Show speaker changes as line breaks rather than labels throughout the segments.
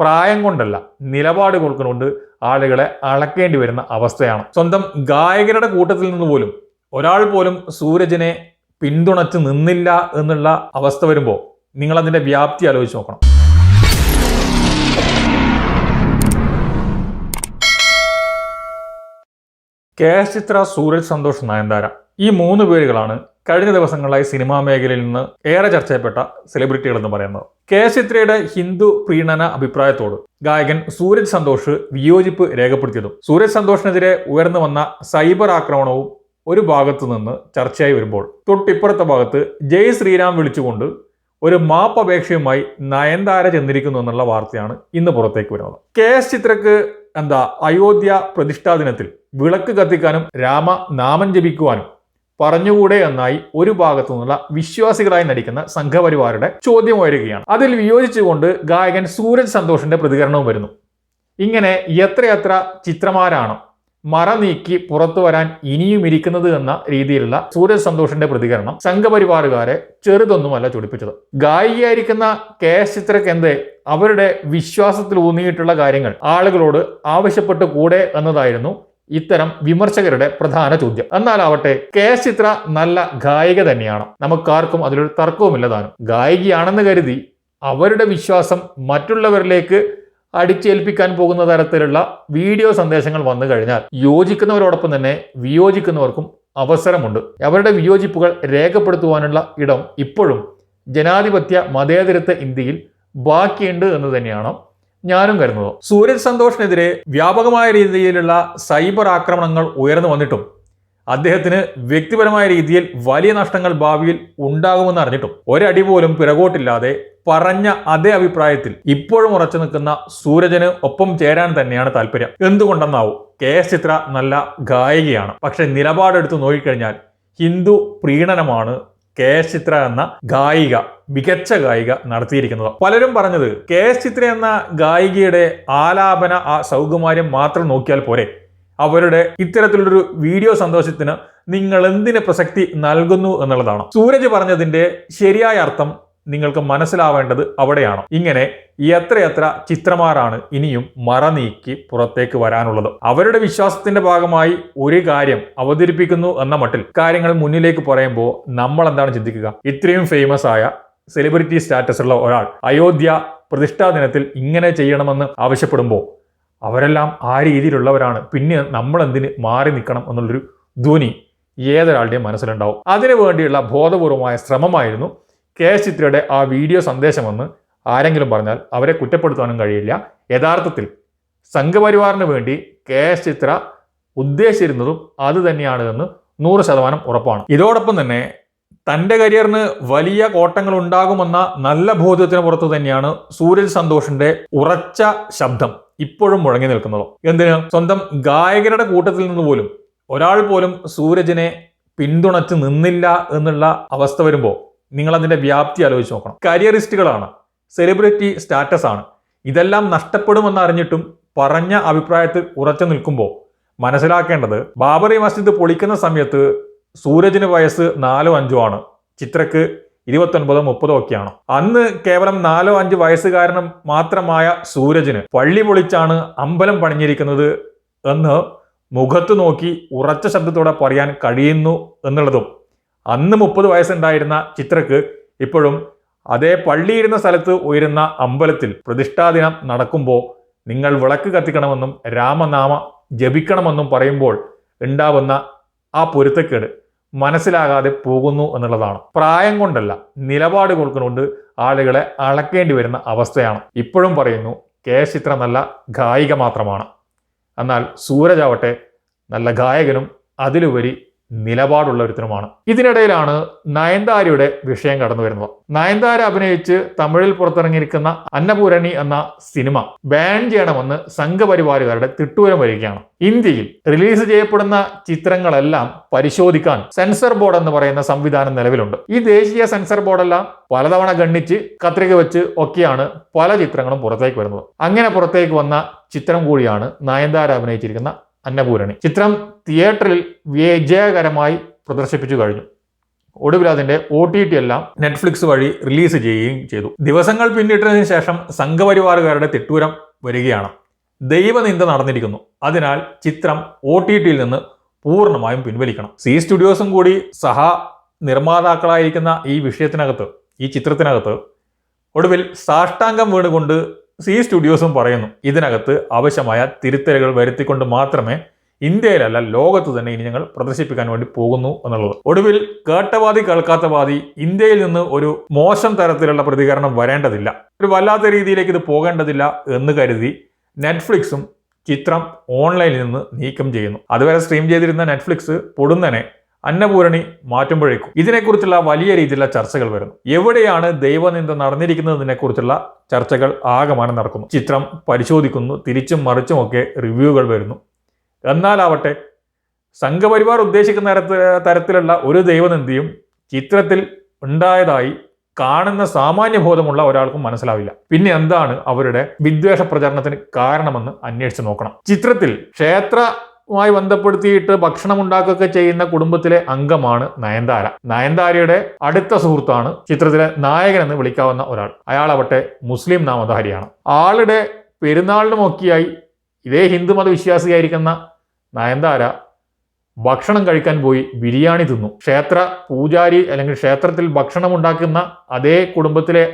പ്രായം കൊണ്ടല്ല നിലപാടുകൾ കൊണ്ട് ആളുകളെ അളക്കേണ്ടി വരുന്ന അവസ്ഥയാണ്. സ്വന്തം ഗായകരുടെ കൂട്ടത്തിൽ നിന്ന് പോലും ഒരാൾ പോലും സൂരജിനെ പിന്തുണച്ച് നിന്നില്ല എന്നുള്ള അവസ്ഥ വരുമ്പോൾ നിങ്ങൾ അതിന്റെ വ്യാപ്തി ആലോചിച്ച് നോക്കണം. K S Chithra Sooraj Santhosh Nayanthara. ഈ മൂന്ന് പേരുകളാണ് കഴിഞ്ഞ ദിവസങ്ങളിലായി സിനിമാ മേഖലയിൽ നിന്ന് ഏറെ ചർച്ച ചെയ്യപ്പെട്ട സെലിബ്രിറ്റികൾ എന്ന് പറയുന്നത്. കെ ചിത്രയുടെ ഹിന്ദു പ്രീണന അഭിപ്രായത്തോട് ഗായകൻ സൂരജ് സന്തോഷ് വിയോജിപ്പ് രേഖപ്പെടുത്തിയതും. സൂരജ് സന്തോഷിനെതിരെ ഉയർന്നു വന്ന സൈബർ ആക്രമണവും ഒരു ഭാഗത്തു നിന്ന് ചർച്ചയായി വരുമ്പോൾ തൊട്ടിപ്പുറത്തെ ഭാഗത്ത് ജയ് ശ്രീരാം വിളിച്ചുകൊണ്ട് ഒരു മാപ്പ് അപേക്ഷയുമായി നയൻതാര ചെന്നിരിക്കുന്നു എന്നുള്ള വാർത്തയാണ് ഇന്ന് പുറത്തേക്ക് വരുന്നത്. കെ എസ് ചിത്രക്ക് എന്താ അയോധ്യ പ്രതിഷ്ഠാ ദിനത്തിൽ വിളക്ക് കത്തിക്കാനും രാമ നാമം ജപിക്കുവാനും പറഞ്ഞുകൂടെ എന്നായി ഒരു ഭാഗത്തു നിന്നുള്ള വിശ്വാസികളായി നടിക്കുന്ന സംഘപരിവാരുടെ ചോദ്യം ഉയരുകയാണ്. അതിൽ വിയോജിച്ചുകൊണ്ട് ഗായകൻ സൂരജ് സന്തോഷിന്റെ പ്രതികരണവും വരുന്നു. ഇങ്ങനെ എത്രയെത്ര ചിത്രമാരാണ് മറ നീക്കി പുറത്തു വരാൻ ഇനിയും ഇരിക്കുന്നത് എന്ന രീതിയിലുള്ള സൂരജ് സന്തോഷിന്റെ പ്രതികരണം സംഘപരിവാറുകാരെ ചെറുതൊന്നുമല്ല ചൊടിപ്പിച്ചത്. ഗായികയായിരിക്കുന്ന കെ എസ് ചിത്രക്കെന്തേ അവരുടെ വിശ്വാസത്തിൽ ഊന്നിയിട്ടുള്ള കാര്യങ്ങൾ ആളുകളോട് ആവശ്യപ്പെട്ട് കൂടെ എന്നതായിരുന്നു ഇത്തരം വിമർശകരുടെ പ്രധാന ചോദ്യം. എന്നാലാവട്ടെ കെ എസ് ചിത്ര നല്ല ഗായിക തന്നെയാണ്. നമുക്കാർക്കും അതിലൊരു തർക്കവുമില്ല താനും. ഗായികയാണെന്ന് കരുതി അവരുടെ വിശ്വാസം മറ്റുള്ളവരിലേക്ക് അടിച്ചേൽപ്പിക്കാൻ പോകുന്ന തരത്തിലുള്ള വീഡിയോ സന്ദേശങ്ങൾ വന്നു കഴിഞ്ഞാൽ യോജിക്കുന്നവരോടൊപ്പം തന്നെ വിയോജിക്കുന്നവർക്കും അവസരമുണ്ട്. അവരുടെ വിയോജിപ്പുകൾ രേഖപ്പെടുത്തുവാനുള്ള ഇടം ഇപ്പോഴും ജനാധിപത്യ മതേതരത്വ ഇന്ത്യയിൽ ബാക്കിയുണ്ട് എന്ന് തന്നെയാണ് ഞാനും കരുതുന്നത് സൂരജ് സന്തോഷിനെതിരെ വ്യാപകമായ രീതിയിലുള്ള സൈബർ ആക്രമണങ്ങൾ ഉയർന്നു വന്നിട്ടും അദ്ദേഹത്തിന് വ്യക്തിപരമായ രീതിയിൽ വലിയ നഷ്ടങ്ങൾ ഭാവിയിൽ ഉണ്ടാകുമെന്ന് അറിഞ്ഞിട്ടും ഒരടി പോലും പിറകോട്ടില്ലാതെ പറഞ്ഞ അതേ അഭിപ്രായത്തിൽ ഇപ്പോഴും ഉറച്ചു നിൽക്കുന്ന സൂരജന് ഒപ്പം ചേരാൻ തന്നെയാണ് താല്പര്യം. എന്തുകൊണ്ടെന്നാവും കെ എസ് ചിത്ര നല്ല ഗായികയാണ്. പക്ഷെ നിലപാടെടുത്ത് നോക്കിക്കഴിഞ്ഞാൽ ഹിന്ദു പ്രീണനമാണ് കെ എസ് ചിത്ര എന്ന ഗായിക മികച്ച ഗായിക നടത്തിയിരിക്കുന്നത്. പലരും പറഞ്ഞത് കെ എസ് ചിത്ര എന്ന ഗായികയുടെ ആലാപന ആ സൗകുമാര്യം മാത്രം നോക്കിയാൽ പോരെ. അവരുടെ ഇത്തരത്തിലുള്ളൊരു വീഡിയോ സന്തോഷത്തിന് നിങ്ങൾ എന്തിന് പ്രസക്തി നൽകുന്നു എന്നുള്ളതാണ്. സൂരജ് പറഞ്ഞതിന്റെ ശരിയായ അർത്ഥം നിങ്ങൾക്ക് മനസ്സിലാവേണ്ടത് അവിടെയാണ്. ഇങ്ങനെ എത്രയെത്ര ചിത്രമാരാണ് ഇനിയും മറ നീക്കി പുറത്തേക്ക് വരാനുള്ളത്. അവരുടെ വിശ്വാസത്തിന്റെ ഭാഗമായി ഒരു കാര്യം അവതരിപ്പിക്കുന്നു എന്ന മട്ടിൽ കാര്യങ്ങൾ മുന്നിലേക്ക് പറയുമ്പോൾ നമ്മൾ എന്താണ് ചിന്തിക്കുക? ഇത്രയും ഫേമസ് ആയ സെലിബ്രിറ്റി സ്റ്റാറ്റസ് ഉള്ള ഒരാൾ അയോധ്യ പ്രതിഷ്ഠാ ദിനത്തിൽ ഇങ്ങനെ ചെയ്യണമെന്ന് ആവശ്യപ്പെടുമ്പോൾ അവരെല്ലാം ആ രീതിയിലുള്ളവരാണ്. പിന്നെ നമ്മൾ എന്തിന് മാറി നിൽക്കണം എന്നുള്ളൊരു ധ്വനി ഏതൊരാളുടെയും മനസ്സിലുണ്ടാവും. അതിനു വേണ്ടിയുള്ള ബോധപൂർവമായ ശ്രമമായിരുന്നു കെ എസ് ചിത്രയുടെ ആ വീഡിയോ സന്ദേശമെന്ന് ആരെങ്കിലും പറഞ്ഞാൽ അവരെ കുറ്റപ്പെടുത്താനും കഴിയില്ല. യഥാർത്ഥത്തിൽ സംഘപരിവാറിന് വേണ്ടി കെ എസ് ചിത്ര ഉദ്ദേശിച്ചിരുന്നതും അത് തന്നെയാണ് എന്ന് നൂറ് ശതമാനം ഉറപ്പാണ്. ഇതോടൊപ്പം തന്നെ തന്റെ കരിയറിന് വലിയ കോട്ടങ്ങൾ ഉണ്ടാകുമെന്ന നല്ല ബോധ്യത്തിന് പുറത്തു തന്നെയാണ് സൂര്യൻ സന്തോഷിന്റെ ഉറച്ച ശബ്ദം ഇപ്പോഴും മുഴങ്ങി നിൽക്കുന്നത്. എന്തിന്? സ്വന്തം ഗായകരുടെ കൂട്ടത്തിൽ നിന്ന് പോലും ഒരാൾ പോലും സൂരജിനെ പിന്തുണച്ച് നിന്നില്ല എന്നുള്ള അവസ്ഥ വരുമ്പോൾ നിങ്ങൾ അതിന്റെ വ്യാപ്തി ആലോചിച്ച് നോക്കണം. കരിയറിസ്റ്റുകളാണ്. സെലിബ്രിറ്റി സ്റ്റാറ്റസ് ആണ്. ഇതെല്ലാം നഷ്ടപ്പെടുമെന്ന് അറിഞ്ഞിട്ടും പറഞ്ഞ അഭിപ്രായത്തിൽ ഉറച്ചു നിൽക്കുമ്പോൾ മനസ്സിലാക്കേണ്ടത് ബാബറി മസ്ജിദ് പൊളിക്കുന്ന സമയത്ത് സൂരജിന് വയസ്സ് നാലോ അഞ്ചോ ആണ്. ചിത്രക്ക് ഇരുപത്തൊൻപതോ മുപ്പതോ ഒക്കെയാണ്. അന്ന് കേവലം നാലോ അഞ്ച് വയസ്സുകാരനും മാത്രമായ സൂരജിന് പള്ളി പൊളിച്ചാണ് അമ്പലം പണിഞ്ഞിരിക്കുന്നത് എന്ന് മുഖത്ത് നോക്കി ഉറച്ച ശബ്ദത്തോടെ പറയാൻ കഴിയുന്നു എന്നുള്ളതും അന്ന് മുപ്പത് വയസ്സുണ്ടായിരുന്ന ചിത്രക്ക് ഇപ്പോഴും അതേ പള്ളിയിരുന്ന സ്ഥലത്ത് ഉയരുന്ന അമ്പലത്തിൽ പ്രതിഷ്ഠാദിനം നടക്കുമ്പോൾ നിങ്ങൾ വിളക്ക് കത്തിക്കണമെന്നും രാമനാമ ജപിക്കണമെന്നും പറയുമ്പോൾ ഉണ്ടാവുന്ന ആ പൊരുത്തക്കേട് മനസ്സിലാകാതെ പോകുന്നു എന്നുള്ളതാണ്. പ്രായം കൊണ്ടല്ല നിലപാട് കൊടുക്കുന്നുകൊണ്ട് ആളുകളെ അളക്കേണ്ടി വരുന്ന അവസ്ഥയാണ്. ഇപ്പോഴും പറയുന്നു കെ ചിത്ര നല്ല ഗായിക മാത്രമാണ്. എന്നാൽ സൂരജ് ആവട്ടെ നല്ല ഗായകനും അതിലുപരി നിലപാടുള്ള ഒരുത്തനുമാണ് ഇതിനിടയിലാണ് നയൻതാരയുടെ വിഷയം കടന്നു വരുന്നത്. നയൻതാര അഭിനയിച്ച് തമിഴിൽ പുറത്തിറങ്ങിയിരിക്കുന്ന അന്നപൂരണി എന്ന സിനിമ ബാൻ ചെയ്യണമെന്ന് സംഘപരിവാരുകാരുടെ തിട്ടൂരം വരികയാണ്. ഇന്ത്യയിൽ റിലീസ് ചെയ്യപ്പെടുന്ന ചിത്രങ്ങളെല്ലാം പരിശോധിക്കാൻ സെൻസർ ബോർഡ് എന്ന് പറയുന്ന സംവിധാനം നിലവിലുണ്ട്. ഈ ദേശീയ സെൻസർ ബോർഡെല്ലാം പലതവണ ഗണ്ണിച്ച് കത്രിക വെച്ച് ഒക്കെയാണ് പല ചിത്രങ്ങളും പുറത്തേക്ക് വരുന്നത്. അങ്ങനെ പുറത്തേക്ക് വന്ന ചിത്രം കൂടിയാണ് നയൻതാര അഭിനയിച്ചിരിക്കുന്ന അന്നപൂരണി. ചിത്രം തിയേറ്ററിൽ വിജയകരമായി പ്രദർശിപ്പിച്ചു കഴിഞ്ഞു. ഒടുവിൽ അതിന്റെ ഒ ടി ടി എല്ലാം നെറ്റ്ഫ്ലിക്സ് വഴി റിലീസ് ചെയ്യുകയും ചെയ്തു. ദിവസങ്ങൾ പിന്നിട്ടതിന് ശേഷം സംഘപരിവാറുകാരുടെ തിട്ടൂരം വരികയാണ്. ദൈവനിന്ദ നടന്നിരിക്കുന്നു. അതിനാൽ ചിത്രം ഒ ടി ടിയിൽ നിന്ന് പൂർണമായും പിൻവലിക്കണം. സി സ്റ്റുഡിയോസും കൂടി സഹ നിർമ്മാതാക്കളായിരിക്കുന്ന ഈ വിഷയത്തിനകത്ത് ഈ ചിത്രത്തിനകത്ത് ഒടുവിൽ സാഷ്ടാംഗം വീണുകൊണ്ട് സി സ്റ്റുഡിയോസും പറയുന്നു ഇതിനകത്ത് ആവശ്യമായ തിരുത്തലുകൾ വരുത്തിക്കൊണ്ട് മാത്രമേ ഇന്ത്യയിലല്ല ലോകത്ത് തന്നെ ഇനി ഞങ്ങൾ പ്രദർശിപ്പിക്കാൻ വേണ്ടി പോകുന്നു എന്നുള്ളത്. ഒടുവിൽ കേട്ടവാദി കേൾക്കാത്ത വാദി ഇന്ത്യയിൽ നിന്ന് ഒരു മോശം തരത്തിലുള്ള പ്രതികരണം വരേണ്ടതില്ല. ഒരു വല്ലാത്ത രീതിയിലേക്ക് ഇത് പോകേണ്ടതില്ല എന്ന് കരുതി നെറ്റ്ഫ്ലിക്സും ചിത്രം ഓൺലൈനിൽ നിന്ന് നീക്കം ചെയ്യുന്നു. അതുവരെ സ്ട്രീം ചെയ്തിരുന്ന നെറ്റ്ഫ്ലിക്സ് പൊടുന്നനെ അന്നപൂരണി മാറ്റുമ്പോഴേക്കും. ഇതിനെക്കുറിച്ചുള്ള വലിയ രീതിയിലുള്ള ചർച്ചകൾ വരുന്നു. എവിടെയാണ് ദൈവനിന്ദ നടന്നിരിക്കുന്നതിനെക്കുറിച്ചുള്ള ചർച്ചകൾ ആകമാനം നടക്കുന്നു. ചിത്രം പരിശോധിക്കുന്നു. തിരിച്ചും മറിച്ചുമൊക്കെ റിവ്യൂകൾ വരുന്നു. എന്നാലാവട്ടെ സംഘപരിവാർ ഉദ്ദേശിക്കുന്ന തരത്തിലുള്ള ഒരു ദൈവനിന്ദിയും ചിത്രത്തിൽ ഉണ്ടായതായി കാണുന്ന സാമാന്യബോധമുള്ള ഒരാൾക്കും മനസ്സിലാവില്ല. പിന്നെ എന്താണ് അവരുടെ വിദ്വേഷ പ്രചരണത്തിന് കാരണമെന്ന് അന്വേഷിച്ച് നോക്കണം. ചിത്രത്തിൽ ക്ഷേത്രവുമായി ബന്ധപ്പെടുത്തിയിട്ട് ഭക്ഷണം ഉണ്ടാക്കുകയൊക്കെ ചെയ്യുന്ന കുടുംബത്തിലെ അംഗമാണ് നയൻതാര. നയൻതാരയുടെ അടുത്ത സുഹൃത്താണ് ചിത്രത്തിലെ നായകൻ എന്ന് വിളിക്കാവുന്ന ഒരാൾ. അയാളാവട്ടെ മുസ്ലിം നാമധാരിയാണ്. ആളുടെ പെരുന്നാളിനുമൊക്കെയായി ഇതേ ഹിന്ദുമത വിശ്വാസിയായിരിക്കുന്ന നയൻതാര ഭക്ഷണം കഴിക്കാൻ പോയി ബിരിയാണി തിന്നു. ക്ഷേത്ര പൂജാരി അല്ലെങ്കിൽ ക്ഷേത്രത്തിൽ ഭക്ഷണം ഉണ്ടാക്കുന്ന അതേ കുടുംബത്തിലെ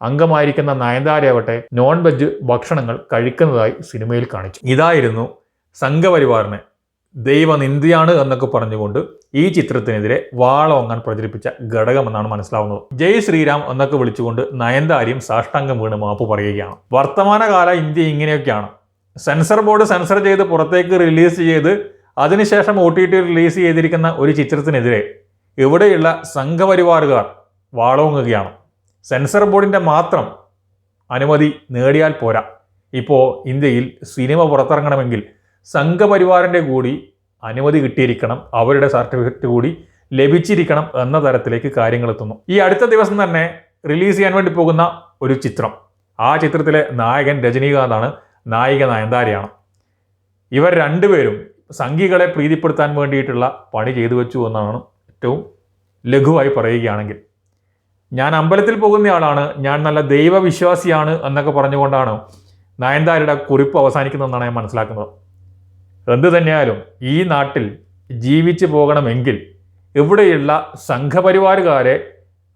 അംഗമായിരിക്കുന്ന നയൻതാരയാവട്ടെ നോൺ വെജ് ഭക്ഷണങ്ങൾ കഴിക്കുന്നതായി സിനിമയിൽ കാണിച്ചു. ഇതായിരുന്നു സംഘപരിവാറിനെ ദൈവനിന്ദിയാണ് എന്നൊക്കെ പറഞ്ഞുകൊണ്ട് ഈ ചിത്രത്തിനെതിരെ വാളോങ്ങാൻ പ്രചരിപ്പിച്ച ഘടകമെന്നാണ് മനസ്സിലാവുന്നത്. ജയ് ശ്രീരാം എന്നൊക്കെ വിളിച്ചുകൊണ്ട് നയൻതാരിയും സാഷ്ടാംഗം വീണ് മാപ്പ് പറയുകയാണ്. വർത്തമാനകാല ഇന്ത്യ ഇങ്ങനെയൊക്കെയാണ്. സെൻസർ ബോർഡ് സെൻസർ ചെയ്ത് പുറത്തേക്ക് റിലീസ് ചെയ്ത് അതിനുശേഷം ഒ ടി ടി റിലീസ് ചെയ്തിരിക്കുന്ന ഒരു ചിത്രത്തിനെതിരെ ഇവിടെയുള്ള സംഘപരിവാറുകാർ വാളോങ്ങുകയാണ് സെൻസർ ബോർഡിന്റെ മാത്രം അനുമതി നേടിയാൽ പോരാ. ഇപ്പോൾ ഇന്ത്യയിൽ സിനിമ പുറത്തിറങ്ങണമെങ്കിൽ സംഘപരിവാറിന്റെ കൂടി അനുമതി കിട്ടിയിരിക്കണം അവരുടെ സർട്ടിഫിക്കറ്റ് കൂടി ലഭിച്ചിരിക്കണം എന്ന തരത്തിലേക്ക് കാര്യങ്ങൾ എത്തുന്നു. ഈ അടുത്ത ദിവസം തന്നെ റിലീസ് ചെയ്യാൻ വേണ്ടി പോകുന്ന ഒരു ചിത്രം. ആ ചിത്രത്തിലെ നായകൻ രജനീകാന്താണ് നായിക നയൻതാരയാണ്. ഇവർ രണ്ടുപേരും സംഘികളെ പ്രീതിപ്പെടുത്താൻ വേണ്ടിയിട്ടുള്ള പണി ചെയ്തു വെച്ചു എന്നാണ് ഏറ്റവും ലഘുവായി പറയുകയാണെങ്കിൽ. ഞാൻ അമ്പലത്തിൽ പോകുന്നയാളാണ് ഞാൻ നല്ല ദൈവവിശ്വാസിയാണ് എന്നൊക്കെ പറഞ്ഞുകൊണ്ടാണ് നയൻതാരയുടെ കുറിപ്പ് അവസാനിക്കുന്നതെന്നാണ് ഞാൻ മനസ്സിലാക്കുന്നത്. എന്തു തന്നെയാലും ഈ നാട്ടിൽ ജീവിച്ചു പോകണമെങ്കിൽ ഇവിടെയുള്ള സംഘപരിവാരുകാരെ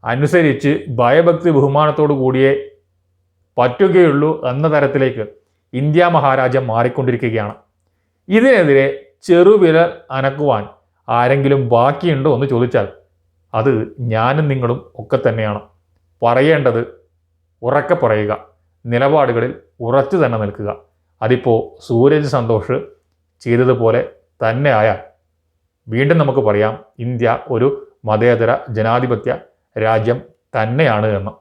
അനുസരിച്ച് ഭയഭക്തി ബഹുമാനത്തോടു കൂടിയേ പറ്റുകയുള്ളൂ എന്ന തരത്തിലേക്ക് ഇന്ത്യ മഹാരാജ്യം മാറിക്കൊണ്ടിരിക്കുകയാണ്. ഇതിനെതിരെ ചെറുവിരൽ അനക്കുവാൻ ആരെങ്കിലും ബാക്കിയുണ്ടോ എന്ന് ചോദിച്ചാൽ അത് ഞാനും നിങ്ങളും ഒക്കെ തന്നെയാണ്. പറയേണ്ടത് ഉറക്കെ പറയുക. നിലപാടുകളിൽ ഉറച്ചു തന്നെ നിൽക്കുക. അതിപ്പോൾ സൂരജ് സന്തോഷ് ചെയ്തതുപോലെ തന്നെ ആയാൽ വീണ്ടും നമുക്ക് പറയാം ഇന്ത്യ ഒരു മതേതര ജനാധിപത്യ രാജ്യം തന്നെയാണ് എന്ന്.